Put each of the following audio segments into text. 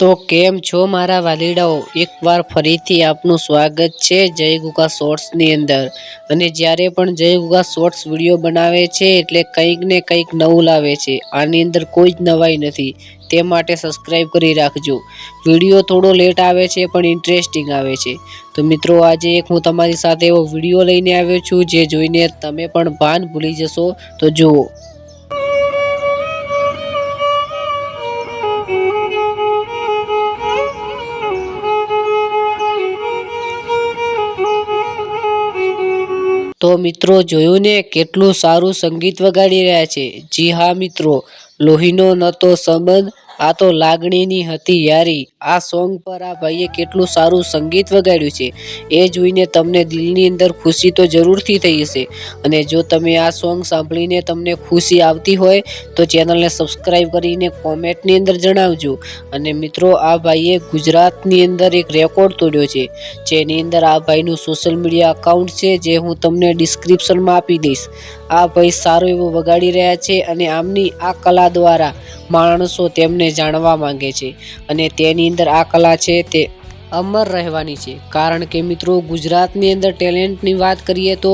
તો કેમ છો મારા વાલીડાઓ? એકવાર ફરીથી આપનું સ્વાગત છે જય ગુગા શોર્ટ્સની અંદર. અને જ્યારે પણ જય ગુગા શોર્ટ્સ વીડિયો બનાવે છે એટલે કંઈક ને કંઈક નવું લાવે છે. આની અંદર કોઈ જ નવાઈ નથી. તે માટે સબસ્ક્રાઈબ કરી રાખજો. વીડિયો થોડો લેટ આવે છે પણ ઇન્ટરેસ્ટિંગ આવે છે. તો મિત્રો, આજે એક હું તમારી સાથે એવો વીડિયો લઈને આવ્યો છું જે જોઈને તમે પણ ભાન ભૂલી જશો. તો જુઓ. તો મિત્રો જોયું ને કેટલું સારું સંગીત વગાડી રહ્યા છે. જી હા મિત્રો, લોહીનો નતો સંબંધ આ તો લાગણીની હતી યારી. આ સોંગ પર આ ભાઈએ કેટલું સારું સંગીત વગાડ્યું છે. એ જોઈને તમને દિલની અંદર ખુશી તો જરૂરથી થઈ હશે. અને જો તમે આ સોંગ સાંભળીને તમને ખુશી આવતી હોય, તો ચેનલને સબસ્ક્રાઈબ કરીને કોમેન્ટની અંદર જણાવજો. અને મિત્રો, આ ભાઈએ ગુજરાતની અંદર એક રેકોર્ડ તોડ્યો છે. જેની અંદર આ ભાઈનું સોશિયલ મીડિયા અકાઉન્ટ છે, જે હું તમને ડિસ્ક્રિપ્શનમાં આપી દઈશ. આ ભાઈ સારું એવું વગાડી રહ્યા છે અને આમની આ કલા દ્વારા માણસો તેમને જાણવા માંગે છે. અને તેની અંદર આ કલા છે તે અમર રહેવાની છે. કારણ કે મિત્રો, ગુજરાતની અંદર ટેલેન્ટની વાત કરીએ તો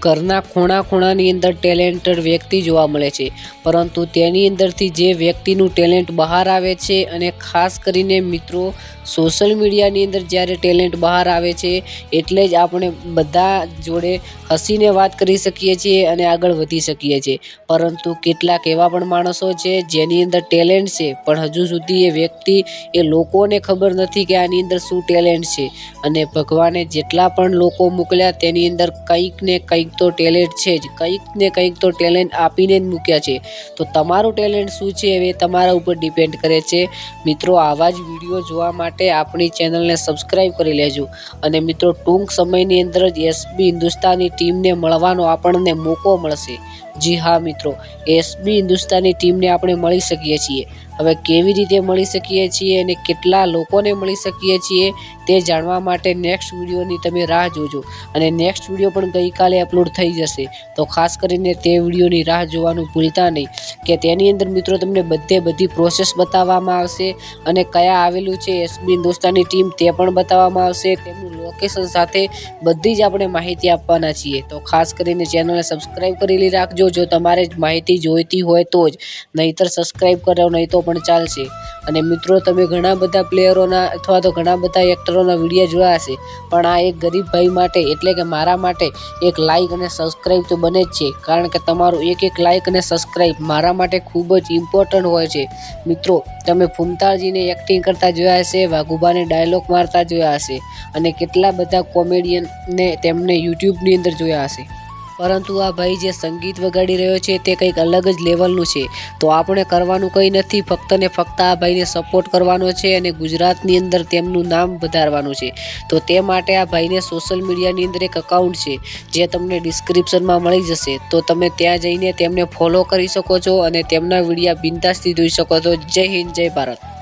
ઘરના ખૂણા ખૂણાની અંદર ટેલેન્ટેડ વ્યક્તિ જોવા મળે છે. પરંતુ તેની અંદરથી જે વ્યક્તિનું ટેલેન્ટ બહાર આવે છે અને ખાસ કરીને મિત્રો, સોશિયલ મીડિયાની અંદર જ્યારે ટેલેન્ટ બહાર આવે છે, એટલે જ આપણે બધા જોડે હસીને વાત કરી શકીએ છીએ અને આગળ વધી શકીએ છીએ. પરંતુ કેટલાક એવા પણ માણસો છે જેની અંદર ટેલેન્ટ છે, પણ હજુ સુધી એ વ્યક્તિ એ લોકોને ખબર નથી કે આની અંદર શું ટેલેન્ટ છે? અને ભગવાને જેટલા પણ લોકો મોકલ્યા તેની અંદર કંઈક ને કંઈક તો ટેલેન્ટ છે જ. કંઈક ને કંઈક તો ટેલેન્ટ આપીને જ મૂક્યા છે. તો તમારું ટેલેન્ટ શું છે એ તમારા ઉપર ડિપેન્ડ કરે છે. મિત્રો, આવા જ વીડિયો જોવા માટે આપણી ચેનલને સબસ્ક્રાઈબ કરી લેજો. અને મિત્રો, ટૂંક સમયની અંદર જ એસબી હિન્દુસ્તાની ટીમને મળવાનો આપણને મોકો મળશે. જી હા, મિત્રો. એસબી હિન્દુસ્તાની ટીમને આપણે મળી શકીએ છીએ. હવે કેવી રીતે મળી શકીએ છીએ અને કેટલા લોકોને મળી શકીએ છીએ તે જાણવા માટે નેક્સ્ટ વિડીયોની તમે રાહ જોજો. અને નેક્સ્ટ વીડિયો પણ ગઈકાલે અપલોડ થઈ જશે. તો ખાસ કરીને તે વિડીયોની રાહ જોવાનું ભૂલતા નહીં. કે તેની અંદર, મિત્રો, તમને બધે બધી પ્રોસેસ બતાવવામાં આવશે અને કયા આવેલું છે એસબી હિન્દુસ્તાની ટીમ તે પણ બતાવવામાં આવશે. તેમનું લોકેશન સાથે બધી જ આપણે માહિતી આપવાના છીએ. તો ખાસ કરીને ચેનલને સબસ્ક્રાઈબ કરેલી રાખજો. જો તમારે માહિતી જોઈતી હોય તો જ. નહીંતર સબસ્ક્રાઈબ કરો નહીં તો પણ ચાલશે. અને મિત્રો, તમે ઘણા બધા પ્લેયરોના અથવા તો ઘણા બધા એક્ટરોના વીડિયો જોયા હશે. પણ આ એક ગરીબ ભાઈ માટે, એટલે કે મારા માટે એક લાઈક અને સબસ્ક્રાઈબ તો બને જ છે. કારણ કે તમારું એક એક લાઈક અને સબસ્ક્રાઈબ મારા માટે ખૂબ જ ઇમ્પોર્ટન્ટ હોય છે. મિત્રો, તમે ફૂમતાજીને એક્ટિંગ કરતા જોયા હશે, વાઘુબાને ડાયલોગ મારતા જોયા હશે. અને કેટલા બધા કોમેડિયનને તેમને યુટ્યુબની અંદર જોયા હશે. પરંતુ આ ભાઈ જે સંગીત વગાડી રહ્યો છે તે કંઈક અલગ જ લેવલનું છે. તો આપણે કરવાનું કંઈ નથી, ફક્ત ને ફક્ત આ ભાઈને સપોર્ટ કરવાનો છે અને ગુજરાતની અંદર તેમનું નામ વધારવાનું છે. તો તે માટે આ ભાઈને સોશિયલ મીડિયાની અંદર એક અકાઉન્ટ છે, જે તમને ડિસ્ક્રિપ્શનમાં મળી જશે. તો તમે ત્યાં જઈને તેમને ફોલો કરી શકો છો અને તેમના વિડીયા બિંદાસથી જોઈ શકો છો. જય હિન્દ, જય ભારત.